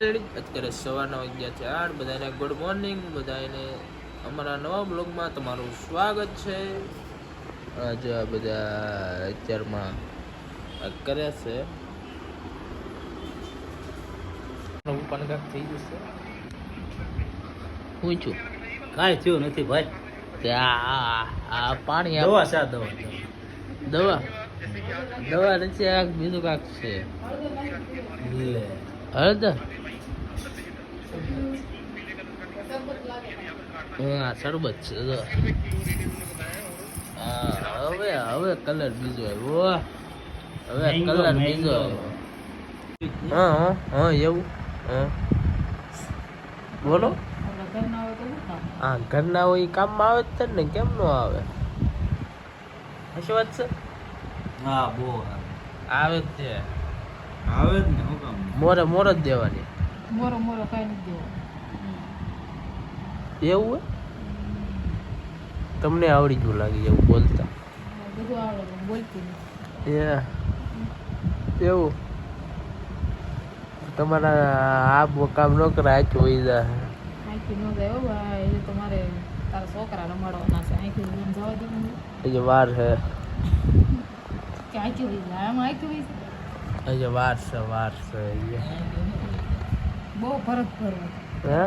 અત્યારે સવારના વાગ્યા છે આઠ. બધાને ગુડ મોર્નિંગ બધાને અમારા નવા બ્લોગમાં તમારું સ્વાગત છે. આજે આ બધા અત્યારમાં આ કરે છે. ઉપાન કાંક થઈ જશે હું છું? કાંઈ થયું નથી ભાઈ. આ પાણી દવા શા દવા? દવા? દવા નથી આ બીજું કાંક છે. હળદર? હા શરબત છે જો. હા હવે હવે કલર બીજો આવ્યો હવે કલર બીજો આવ્યો. હા હા હા એવું. હા. બોલો. હા ઘરના હોય ઈ કામમાં આવે જ ને કેમ નો આવે? હશે વાત છે? હા બહુ. આવે જ છે. આવે જ ને હું કામ? મોરે મોર જ દેવાની. મોરો મોરો કઈ નથી દેવો એવું હે તમને આવડી ગયું લાગે એવું બોલતા બધું આવડે પણ બોલતી નથી એ એવું તમારા આ બ- કામ ન કરે આખી વહી જાય આંખી ન જાય હો ભાઈ એ તો મારે તારા છોકરા રમાડવાના છે આંખી લઈને જવા દેવાનું હજી વાર છે કે આંખી વહી જાય આમાં આંખી વહી જાય હજી વાર છે વાર છે હજી. બહુ ફરક ભરવો હે?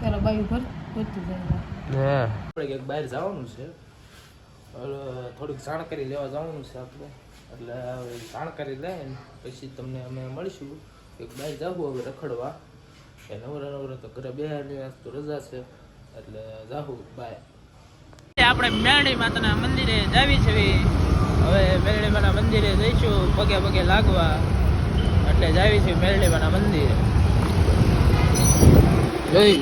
પેલા બાયું ભર ભરતું જાય. હે. આપણે ક્યાંક બહાર જવાનું છે. થોડીક જાણકારી લેવા જવાનું છે આપણે. એટલે હવે જાણકારી લઈને પછી તમને અમે મળીશું. એક બહાર જાવું હવે રખડવા. એ નવરા નવરા તો ઘરે બે આજ તો રજા છે. એટલે જાવું બાય. આપણે મેરડી માતાના મંદિરે જાવી છે. હવે મેરડી માના મંદિરે જઈશું પગે પગે લાગવા. એટલે જ આવી મેરડી માના મંદિરે. જોઈ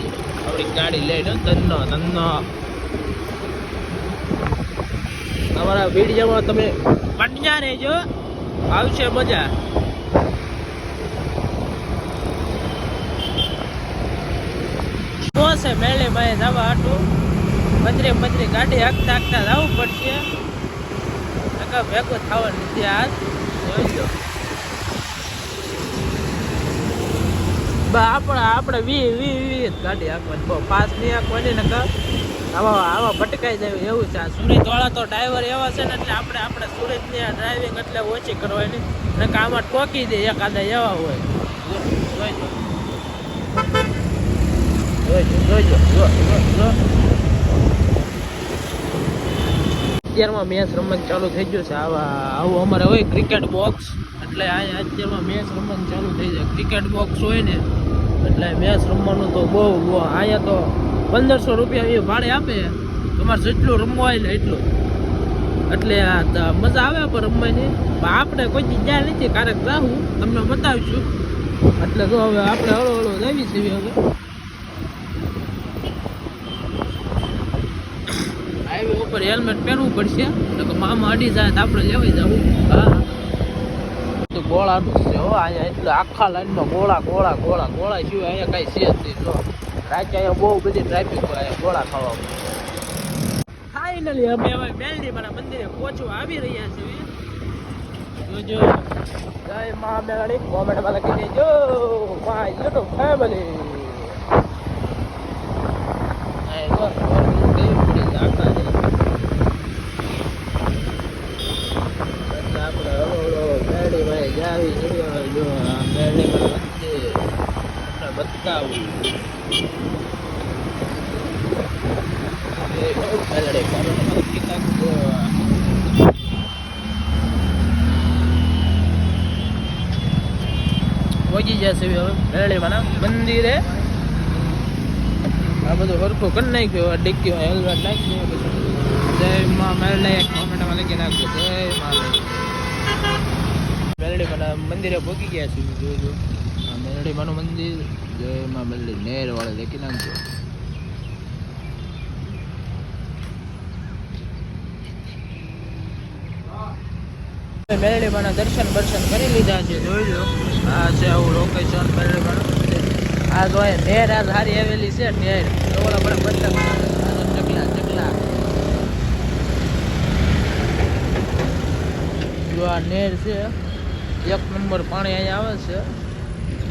આપણી ગાડી લઈને ધંધો ધંધો. તમારા વિડીયોમાં તમે બન્યા રહેજો આવશે મજા. છે મેળે ભાઈ જવા હાટું? મંદિરે મંદિરે ગાડી હાંકતા હાંકતા જવું પડશે. ભેગું થવાનું નથી આજ જોઈ આપણે આપણે વી વી વી ગાડી હાંકવાની. બહુ પાસ નહીં હાંકવાની ને આવા આવા ભટકાઈ જાય એવું છે. આ સુરત વાળા તો ડ્રાઈવર એવા છે ને, એટલે આપણે આપણે સુરતની ડ્રાઇવિંગ એટલે ઓછી કરવાની. ને આમાં ટોકી દે એકાદા એવા હોય. જોઈજો જોઈજો જો જો અત્યારમાં મેચ રમવાનું ચાલુ થઈ ગયું છે. આવા આવું અમારે હોય ક્રિકેટ બોક્સ એટલે અહીંયા અત્યારમાં મેચ રમવાનું ચાલુ થઈ જાય. ક્રિકેટ બોક્સ હોય ને એટલે મેચ રમવાનું તો બહુ અહીંયા તો પંદરસો રૂપિયા એ ભાડે આપે. તમારે જેટલું રમવા હોય ને એટલું. એટલે આ મજા આવે પણ રમવાની. પણ આપણે કોઈ ગયા નથી, ક્યારેક જાવું તમને બતાવીશું. એટલે જો હવે આપણે હળો હળો જાવી છીએ હવે. હાઈવે ઉપર હેલ્મેટ પહેરવું પડશે. તો કે મામા અડી જાય તો આપણે લેવાઈ જવું હા. તો ગોળાનું જ છે હો અહીંયા એટલે આખા લાઈનમાં ગોળા ગોળા ગોળા ગોળા સિવાય અહીંયા કઈ છે જ નહીં જો રાતે અહીંયા બહુ બધી ટ્રાફિક હોય અહીંયા ગોળા ખાવા ફાઇનલી અમે હવે મેલડી મારા મંદિરે પહોંચવા આવી રહ્યા છીએ જોજો જય મા મેલડી કોમેન્ટમાં લખી દેજો માય યુટ્યુબ ફેમિલી આપણે જાવી છીએ જો આપણે બતાવું મંદિરે આ બધું હરખું કરી નાખ્યું આ હેલ્મેટ નાખી જય મા મેરડે કોમેન્ટમાં લખી નાખજો જય માં મંદિરે પહોંચી ગયા છીએ જોજો. મેરડી માનું મંદિર જય માં મંદિર નેર વાળે લખી નાખજો દર્શન કરી લીધા છે જોઈ લો આ છે આવું લોકેશન મેરડી માનું આ જો અહીંયા નેર આ સારી આવેલી છે નેર ઓલા ચકલા ચકલા. જો આ નેર છે. એક નંબર પાણી અહીંયા આવે છે.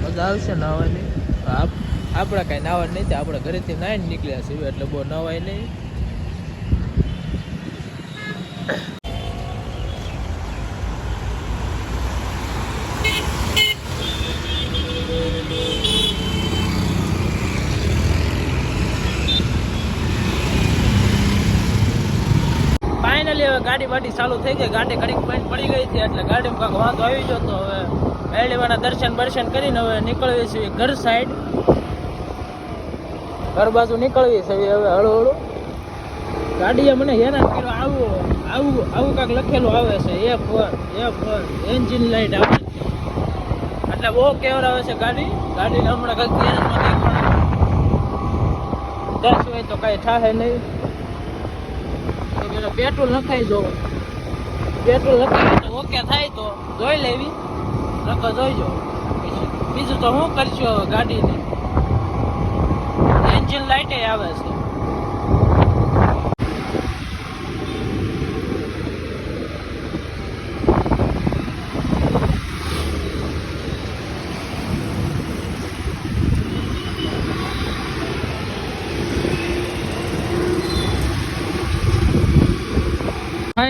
મજા આવશે નાહવાની. આપ આપણે કાંઈ નાહવા નહીં આપણે ઘરેથી નાહીને નીકળ્યા છીએ, એટલે બહુ નવાય નહીં ફાઇનલી ગાડી બાડી ચાલુ થઈ ગઈ. ગાડી ઘડીક પોઈન્ટ પડી ગઈ હતી એટલે ગાડીમાં કાંઈક વાંધો આવી ગયો તો હવે મેળીવાના દર્શન બર્શન કરીને હવે નીકળવી છીએ ઘર સાઈડ ઘર બાજુ નીકળવી છે હવે હળુ હળુ ગાડીએ મને હેરાન કર્યો, આવું આવું આવું કાંઈક લખેલું આવે છે. A four A four engine light આવે એટલે બહુ કેવર આવે છે ગાડી. ગાડીને હમણાં કંઈક ગેરેજમાં દસ હોય તો કાંઈ થાય નહીં. પેટ્રોલ નખાઈ જો. પેટ્રોલ નખાઈ તો ઓકે થાય તો જોઈ લેવી. નખો જોઈજો બીજું તો હું કરશું હવે ગાડીને. એન્જિન લાઇટે આવે છે.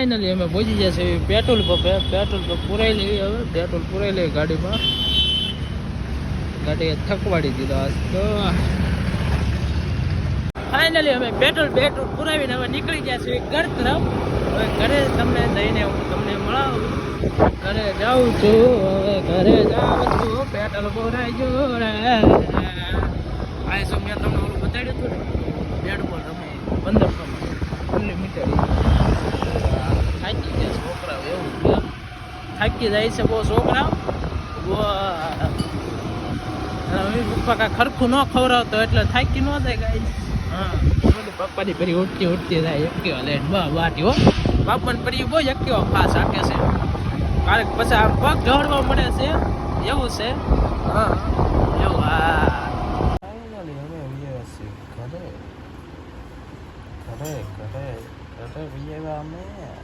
ફાઇનલી અમે પહોંચી ગયા છે પેટ્રોલ પંપે પેટ્રોલ પંપ પુરાઈ લેવી હવે. પેટ્રોલ પુરાઈ લેવી ગાડીમાં. ગાડી થકવાડી દીધો આજ તો. ફાઇનલી અમે પેટ્રોલ પેટ્રોલ પુરાવીને હવે નીકળી ગયા છીએ ઘર તરફ હવે ઘરે તમને લઈને હું તમને મળાવું. ઘરે જાઉં છું. હવે ઘરે જાઉં છું. પેટ્રોલ પુરાઈ જો રે આ સમય તમને ઓલું બતાડ્યું હતું ને? બેડ તમે પંદરસો અનલિમિટેડ થાકી ગયા છોકરાઓ એવું થાકી જાય છે બહુ છોકરા બહુ મમ્મી પપ્પા કાંઈ ખરખું ન ખવડાવતો એટલે થાકી ન જાય ગાઈ હા. પપ્પાની ફરી ઉઠતી ઉઠતી થાય એક્ટિવા લઈને બા બાટી હો. બાપાની પરી બહુ એક્ટિવા ફાસ હાકે છે. કારણ કે પછી આ પગ ઢળવા મળે છે એવું છે. હા. એવું હા ફાઇનલી અમે આવ્યા છીએ ઘરે